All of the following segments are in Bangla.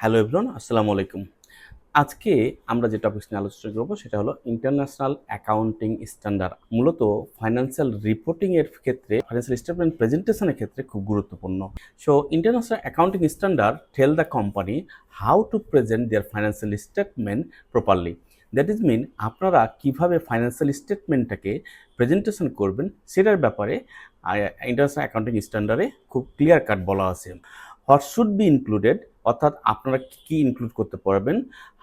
হ্যালো এভরন আসসালামু আলাইকুম। আজকে আমরা যে টপিকস নিয়ে আলোচনা করব সেটা হলো ইন্টারন্যাশনাল অ্যাকাউন্টিং স্ট্যান্ডার্ড মূলত ফাইন্যান্সিয়াল রিপোর্টিং এর ক্ষেত্রে ফাইন্যান্সিয়াল স্টেটমেন্ট প্রেজেন্টেশনের ক্ষেত্রে খুব গুরুত্বপূর্ণ। So international accounting standard tell the company how to present their financial statement properly that is mean আপনারা কীভাবে ফাইন্যান্সিয়াল স্টেটমেন্টটাকে প্রেজেন্টেশন করবেন সেটার ব্যাপারে ইন্টারন্যাশনাল অ্যাকাউন্টিং স্ট্যান্ডার্ডে খুব ক্লিয়ার কাট বলা আছে। হোয়াট শুড বি ইনক্লুডেড অর্থাৎ আপনারা কী ইনক্লুড করতে পারবেন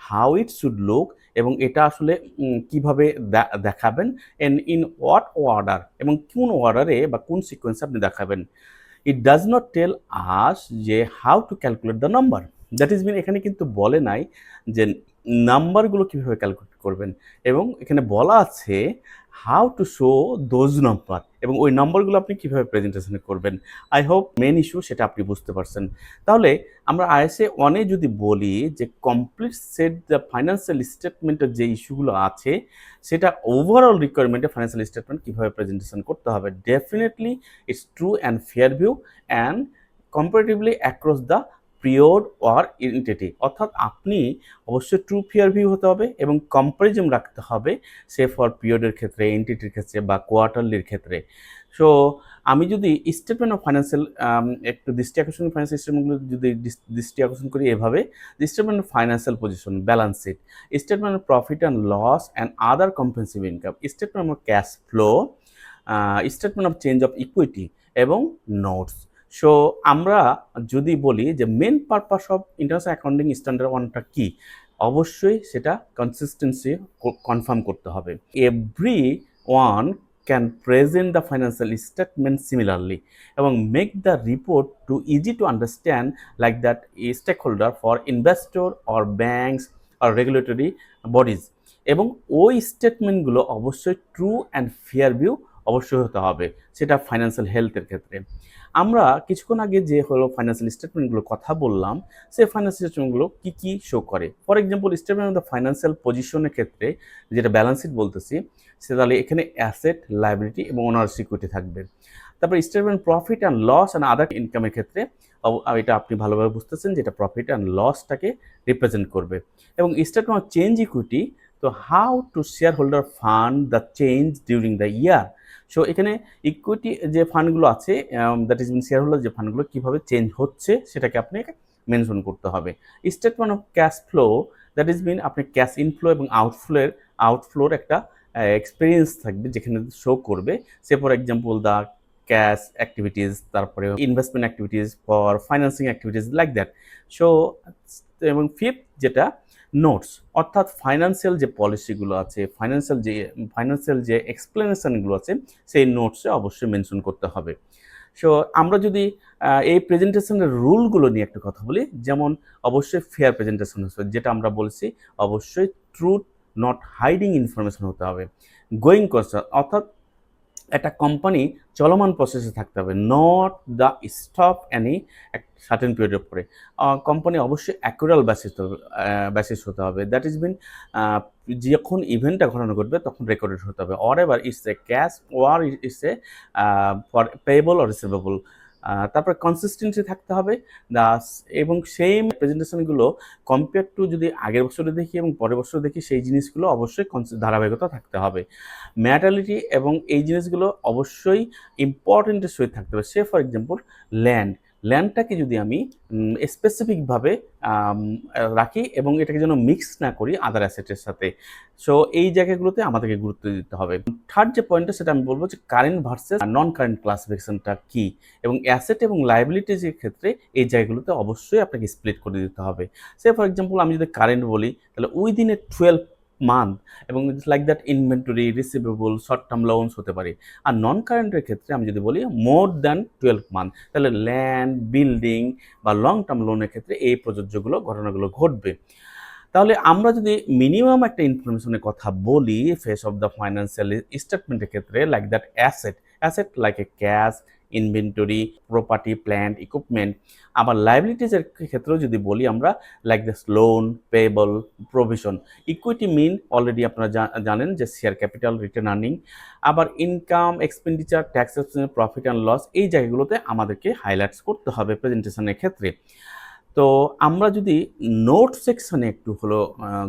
হাউ ইট শুড লুক এবং এটা আসলে কীভাবে দেখাবেন এন্ড ইন হোয়াট অর্ডার এবং কোন অর্ডারে বা কোন সিকোয়েন্সে আপনি দেখাবেন। It does not tell us যে how to calculate the number that is mean এখানে কিন্তু বলে নাই যে নাম্বারগুলো কীভাবে ক্যালকুলেট করবেন এবং এখানে বলা আছে how to show those number এবং ওই নম্বরগুলো আপনি কীভাবে প্রেজেন্টেশন করবেন? আই হোপ মেন ইস্যু সেটা আপনি বুঝতে পারছেন। তাহলে আমরা আইএসএ ওয়ানে যদি বলি যে কমপ্লিট সেট দ্য ফাইন্যান্সিয়াল স্টেটমেন্টের যে ইস্যুগুলো আছে, সেটা ওভারঅল রিকোয়ারমেন্টে ফাইন্যান্সিয়াল স্টেটমেন্ট কীভাবে প্রেজেন্টেশন করতে হবে? Definitely it's true and fair view and comparatively across the period or entity অর্থাৎ আপনি অবশ্যই ট্রু ফিয়ার ভিউ হতে হবে এবং কম্পারিজম রাখতে হবে সে ফর পিরিয়ডের ক্ষেত্রে এন্টিটির ক্ষেত্রে বা কোয়ার্টারলির ক্ষেত্রে। সো আমি যদি স্টেটমেন্ট অফ ফাইন্যান্সিয়াল একটু দৃষ্টি আকর্ষণ ফাইন্যান্সিয়াল স্টেটমেন্টগুলো যদি দৃষ্টি আকর্ষণ করি এভাবে statement of financial position balance sheet statement of profit and loss and other comprehensive income statement of cash flow statement of change of equity এবং নোটস সো আমরা যদি বলি যে main purpose of international accounting standard ওয়ানটা কী? অবশ্যই সেটা কনসিস্টেন্সি কনফার্ম করতে হবে। Every one can present the financial statement similarly এবং make the report too easy to understand like that stakeholder for investor or banks or regulatory bodies এবং ওই স্টেটমেন্টগুলো অবশ্যই ট্রু অ্যান্ড ফেয়ার ভিউ অবশ্যই হতে হবে, সেটা ফাইন্যান্সিয়াল হেলথের ক্ষেত্রে। আমরা কিছুক্ষণ আগে যে হলো ফাইন্যান্সিয়াল স্টেটমেন্টগুলো কথা বললাম, সেই ফাইন্যান্সিয়াল স্টেটমেন্টগুলো কী কী শো করে? For example statement of the financial পজিশনের ক্ষেত্রে যেটা ব্যালেন্স শিট বলতেছি, সে তাহলে এখানে অ্যাসেট লাইবিলিটি এবং ওনার সিকিউরিটি থাকবে। তারপর statement profit and loss and other ইনকামের ক্ষেত্রে এটা আপনি ভালোভাবে বুঝতেছেন যেটা প্রফিট অ্যান্ড লসটাকে রিপ্রেজেন্ট করবে। এবং স্টেটমেন্ট অফ চেঞ্জ ইকুইটি তো how to shareholder fund the change during the year so এখানে ইকুইটি যে ফান্ডগুলো আছে that is mean shareholder যে ফান্ডগুলো কীভাবে চেঞ্জ হচ্ছে, সেটাকে আপনাকে মেনশন করতে হবে। Statement of cash flow that is mean আপনি ক্যাশ ইনফ্লো এবং আউটফ্লোর আউটফ্লোর একটা এক্সপিরিয়েন্স থাকবে যেখানে শো করবে। Say for example the cash activities তারপরে investment activities for financing activities like that so এবং ফিফথ যেটা নোটস অর্থাৎ ফাইন্যান্সিয়াল যে পলিসিগুলো আছে ফাইন্যান্সিয়াল যে ফাইন্যান্সিয়াল যে এক্সপ্লেনেশনগুলো আছে, সেই নোটসে অবশ্যই মেনশন করতে হবে। সো আমরা যদি এই প্রেজেন্টেশনের রুলগুলো নিয়ে একটু কথা বলি, যেমন অবশ্যই ফেয়ার প্রেজেন্টেশন যেটা আমরা বলছি, অবশ্যই ট্রুথ নট হাইডিং ইনফরমেশন হতে হবে। গোয়িং কনসার্ন অর্থাৎ একটা কোম্পানি চলমান প্রসেসে থাকতে হবে নট দ্য স্টপ অ্যানি এক সার্টেন পিরিয়ডের পরে। কোম্পানি অবশ্যই অ্যাকুরাল ব্যাসিস ব্যাসিস হতে হবে। দ্যাট ইজ মিন যখন ইভেন্টটা ঘটানো ঘটবে তখন রেকর্ডেড হতে হবে। অর এবার it's a cash war is a for payable or receivable তারপরে কনসিস্টেন্সি থাকতে হবে। দাস এবং সেম প্রেজেন্টেশনগুলো কম্পেয়ার টু যদি আগের বছরে দেখি এবং পরের বছর দেখি, সেই জিনিসগুলো অবশ্যই ধারাবাহিকতা থাকতে হবে। ম্যাটালিটি এবং এই জিনিসগুলো অবশ্যই ইম্পর্টেন্টের সহিত থাকতে হবে। সে ফর এক্সাম্পল ল্যান্ড ল্যান্ডটাকে যদি আমি স্পেসিফিকভাবে রাখি এবং এটাকে যেন মিক্স না করি আদার অ্যাসেটের সাথে। সো এই জায়গাগুলোতে আমাদেরকে গুরুত্ব দিতে হবে। থার্ড যে পয়েন্টটা সেটা আমি বলব যে কারেন্ট ভার্সেস নন কারেন্ট ক্লাসিফিকেশনটা কি? এবং অ্যাসেট এবং লাইবিলিটির ক্ষেত্রে এই জায়গাগুলোতে অবশ্যই আপনাকে স্প্লিট করে দিতে হবে। সে ফর এক্সাম্পল আমি যদি কারেন্ট বলি, তাহলে উইদিন এ টুয়েলভ মান্থ এবং like that inventory receivable short term loans হতে পারে। আর নন কারেন্টের ক্ষেত্রে আমি যদি বলি মোর দ্যান টুয়েলভ মান্থ তাহলে ল্যান্ড বিল্ডিং বা লং টার্ম লোনের ক্ষেত্রে এই প্রযোজ্যগুলো, ঘটনাগুলো ঘটবে। তাহলে আমরা যদি মিনিমাম একটা ইনফরমেশনের কথা বলি ফেস অফ দ্য ফাইন্যান্সিয়াল স্টেটমেন্টের ক্ষেত্রে like that asset asset like a cash inventory property plant equipment আবার লাইবিলিটিসের ক্ষেত্রেও যদি বলি আমরা like this loan payable provision equity mean already আপনারা জানেন যে শেয়ার ক্যাপিটাল রিটার্ন আর্নিং আবার income expenditure tax profit and loss এই জায়গাগুলোতে আমাদেরকে হাইলাইটস করতে হবে প্রেজেন্টেশনের ক্ষেত্রে। তো আমরা যদি নোট সেকশনে একটু হলো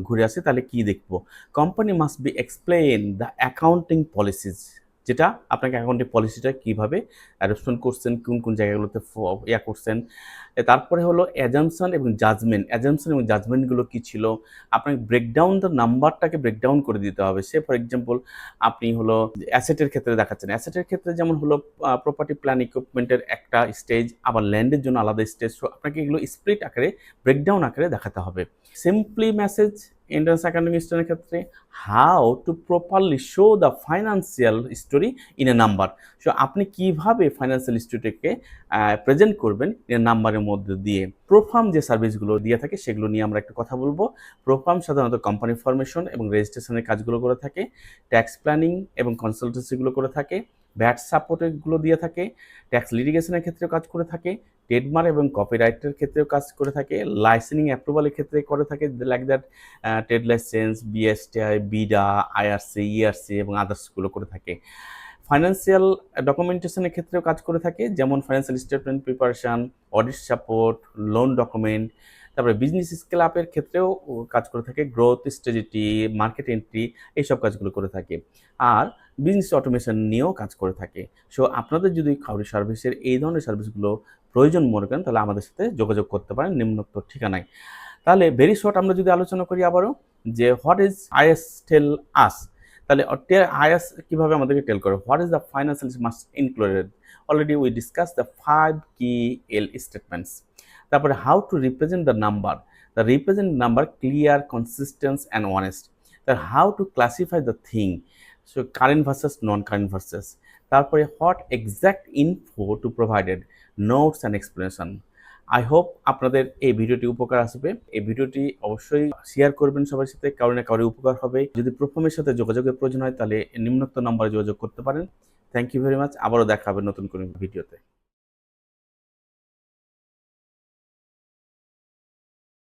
ঘুরে আসি, তাহলে কি দেখব? Company must be explain the accounting policies যেটা আপনাকে অ্যাকাউন্টিং পলিসিটা কীভাবে অ্যাডপশন করছেন, কোন কোন জায়গাগুলোতে ইয়া করছেন। তারপরে হলো অ্যাজামশন এবং জাজমেন্ট অ্যাজামশন এবং জাজমেন্টগুলো কী ছিল? আপনাকে ব্রেকডাউন দ্য নাম্বারটাকে ব্রেকডাউন করে দিতে হবে। সে ফর এক্সাম্পল আপনি হলো অ্যাসেটের ক্ষেত্রে দেখাচ্ছেন। অ্যাসেটের ক্ষেত্রে যেমন হলো প্রপার্টি প্ল্যান ইকুইপমেন্টের একটা স্টেজ আবার ল্যান্ডের জন্য আলাদা স্টেজ আপনাকে এগুলো স্প্লিট আকারে ব্রেকডাউন আকারে দেখাতে হবে। সিম্পলি মেসেজ এন্ট্রান্স অ্যাকাউন্টিং স্টোরের ক্ষেত্রে how to properly show the financial story in a number so আপনি কীভাবে ফাইন্যান্সিয়াল স্টোরিকে প্রেজেন্ট করবেন ইন এ নাম্বারের মধ্যে দিয়ে? প্রোফার্ম যে সার্ভিসগুলো দিয়ে থাকে, সেগুলো নিয়ে আমরা একটু কথা বলব। প্রোফার্ম সাধারণত কোম্পানি ফরমেশন এবং রেজিস্ট্রেশনের কাজগুলো করে থাকে। ট্যাক্স প্ল্যানিং এবং কনসালটেন্সিগুলো করে থাকে। ব্যাট সাপোর্টগুলো দিয়ে থাকে। ট্যাক্স লিটিগেশনের ক্ষেত্রেও কাজ করে থাকে। ট্রেডমার্ক এবং কপিরাইটের ক্ষেত্রেও কাজ করে থাকে লাইসেন্সিং অ্যাপ্রুভালের ক্ষেত্রে করে থাকে like that trade license BSTI BIDA IRC ERC এবং আদার্সগুলো করে থাকে। ফাইন্যান্সিয়াল ডকুমেন্টেশনের ক্ষেত্রেও কাজ করে থাকে, যেমন financial statement preparation audit support loan document তারপরে বিজনেস স্কেল আপের ক্ষেত্রেও কাজ করে থাকে গ্রোথ স্ট্র্যাটেজি মার্কেট এন্ট্রি এইসব কাজগুলো করে থাকে। আর বিজনেস অটোমেশন নিয়েও কাজ করে থাকে। সো আপনাদের যদি খাউরি সার্ভিসের এই ধরনের সার্ভিসগুলো প্রয়োজন মনে করেন, তাহলে আমাদের সাথে যোগাযোগ করতে পারেন নিম্নোক্ত ঠিকানায়। তাহলে ভেরি শর্ট আমরা যদি আলোচনা করি আবারও, যে what is IS tell us তাহলে আইএস কীভাবে আমাদেরকে টেল করে? What is the financial must included already we discuss the five key L statements তারপরে how to represent the number the represent number clear consistence and honest তার how to classify the thing so current versus non current versus তারপরে what exact info to provided notes and explanation I hope আপনাদের এই ভিডিওটি উপকার আসবে। এই ভিডিওটি অবশ্যই শেয়ার করবেন সবার সাথে, কারও না কারোর উপকার হবে। যদি প্রথমের সাথে যোগাযোগের প্রয়োজন হয়, তাহলে নিম্নোক্ত নম্বরে যোগাযোগ করতে পারেন। থ্যাংক ইউ ভেরি মাচ আবারও দেখা হবে নতুন কোনো ভিডিওতে।